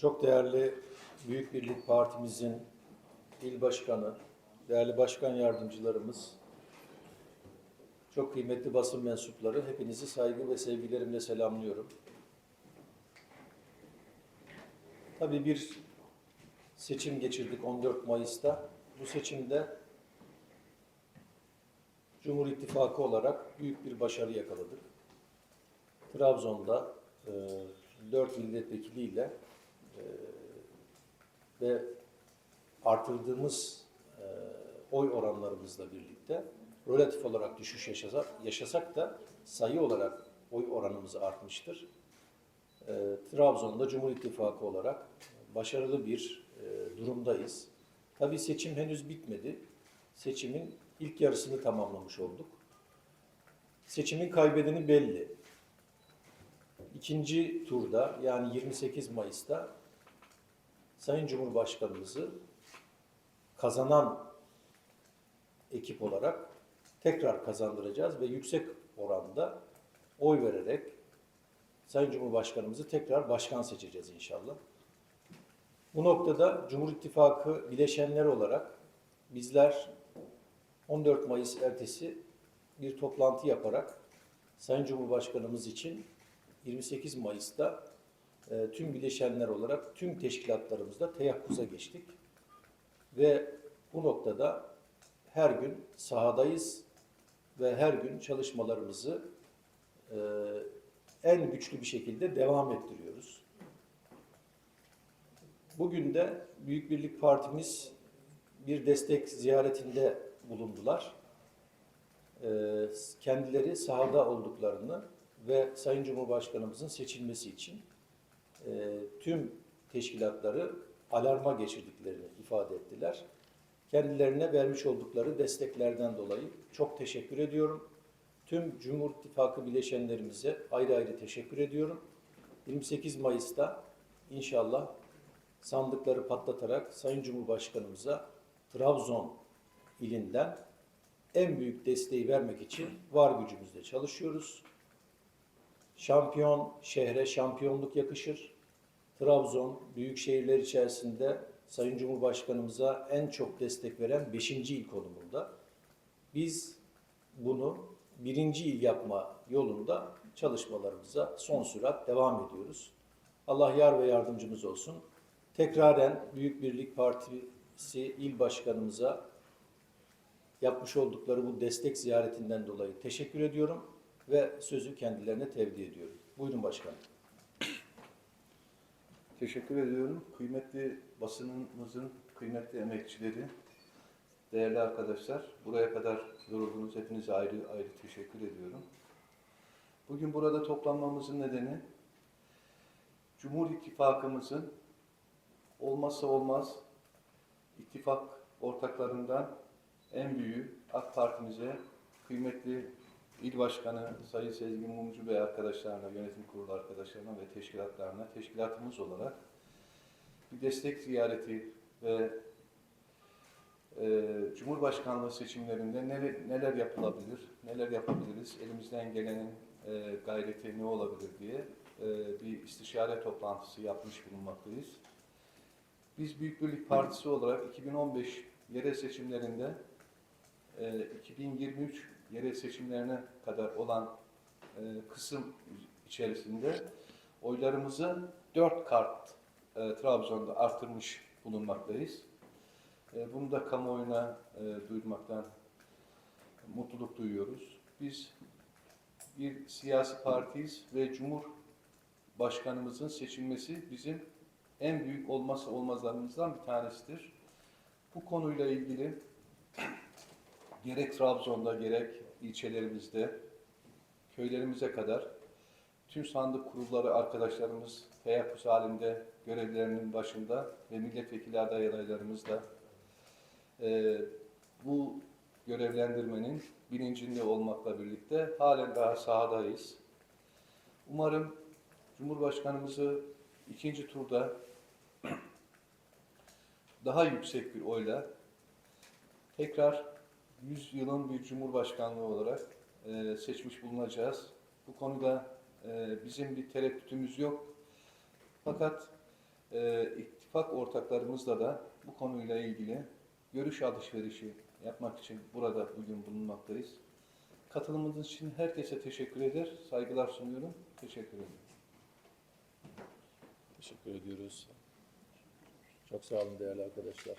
Çok değerli Büyük Birlik Partimizin il başkanı, değerli başkan yardımcılarımız, çok kıymetli basın mensupları, hepinizi saygı ve sevgilerimle selamlıyorum. Tabii bir seçim geçirdik 14 Mayıs'ta. Bu seçimde Cumhur İttifakı olarak büyük bir başarı yakaladık. Trabzon'da e, 4 milletvekiliyle ve artırdığımız e, oy oranlarımızla birlikte relatif olarak düşüş yaşasak, da sayı olarak oy oranımız artmıştır. E, Trabzon'da Cumhur İttifakı olarak başarılı bir e, durumdayız. Tabii seçim henüz bitmedi. Seçimin ilk yarısını tamamlamış olduk. Seçimin kaybedeni belli. İkinci turda yani 28 Mayıs'ta Sayın Cumhurbaşkanımızı kazanan ekip olarak tekrar kazandıracağız ve yüksek oranda oy vererek Sayın Cumhurbaşkanımızı tekrar başkan seçeceğiz inşallah. Bu noktada Cumhur İttifakı bileşenleri olarak bizler 14 Mayıs ertesi bir toplantı yaparak Sayın Cumhurbaşkanımız için 28 Mayıs'ta e, tüm bileşenler olarak tüm teşkilatlarımızda teyakkuza geçtik. Ve bu noktada her gün sahadayız ve her gün çalışmalarımızı e, en güçlü bir şekilde devam ettiriyoruz. Bugün de Büyük Birlik Partimiz bir destek ziyaretinde bulundular. Ee, kendileri sahada olduklarını ve Sayın Cumhurbaşkanımızın seçilmesi için e, tüm teşkilatları alarma geçirdiklerini ifade ettiler. Kendilerine vermiş oldukları desteklerden dolayı çok teşekkür ediyorum. Tüm Cumhur İttifakı bileşenlerimize ayrı ayrı teşekkür ediyorum. 28 Mayıs'ta inşallah sandıkları patlatarak Sayın Cumhurbaşkanımıza Trabzon ilinden en büyük desteği vermek için var gücümüzle çalışıyoruz. Şampiyon şehre şampiyonluk yakışır. Trabzon büyük şehirler içerisinde Sayın Cumhurbaşkanımıza en çok destek veren 5. il konumunda. Biz bunu birinci il yapma yolunda çalışmalarımıza son sürat devam ediyoruz. Allah yar ve yardımcımız olsun. Tekraren Büyük Birlik Partisi il başkanımıza yapmış oldukları bu destek ziyaretinden dolayı teşekkür ediyorum ve sözü kendilerine tevdi ediyorum. Buyurun başkanım. Teşekkür ediyorum. Kıymetli basınımızın kıymetli emekçileri, değerli arkadaşlar, buraya kadar yoruldunuz. Hepinize ayrı ayrı teşekkür ediyorum. Bugün burada toplanmamızın nedeni Cumhur İttifakımızın olmazsa olmaz ittifak ortaklarından en büyüğü AK Partimize kıymetli İl Başkanı Sayın Sezgin Mumcu Bey arkadaşlarına, yönetim kurulu arkadaşlarına ve teşkilatlarına, teşkilatımız olarak bir destek ziyareti ve e, Cumhurbaşkanlığı seçimlerinde neler, neler yapılabilir, neler yapabiliriz, elimizden gelenin e, gayreti ne olabilir diye e, bir istişare toplantısı yapmış bulunmaktayız. Biz Büyük Birlik Partisi olarak 2015 yerel seçimlerinde e, 2023 yerel seçimlerine kadar olan e, kısım içerisinde oylarımızı 4 kart e, Trabzon'da artırmış bulunmaktayız. E, bunu da kamuoyuna e, duyurmaktan mutluluk duyuyoruz. Biz bir siyasi partiyiz ve Cumhurbaşkanımızın seçilmesi bizim en büyük olmazsa olmazlarımızdan bir tanesidir. Bu konuyla ilgili gerek Trabzon'da gerek ilçelerimizde köylerimize kadar tüm sandık kurulları arkadaşlarımız teyakkuz halinde görevlerinin başında ve milletvekili aday adaylarımız da e, bu görevlendirmenin bilincinde olmakla birlikte halen daha sahadayız. Umarım Cumhurbaşkanımızı ikinci turda daha yüksek bir oyla tekrar 100 yılın bir cumhurbaşkanlığı olarak e, seçmiş bulunacağız. Bu konuda e, bizim bir tereddütümüz yok. Fakat e, ittifak ortaklarımızla da bu konuyla ilgili görüş alışverişi yapmak için burada bugün bulunmaktayız. Katılımınız için herkese teşekkür eder, saygılar sunuyorum. Teşekkür ederim. Teşekkür ediyoruz. Çok sağ olun değerli arkadaşlar.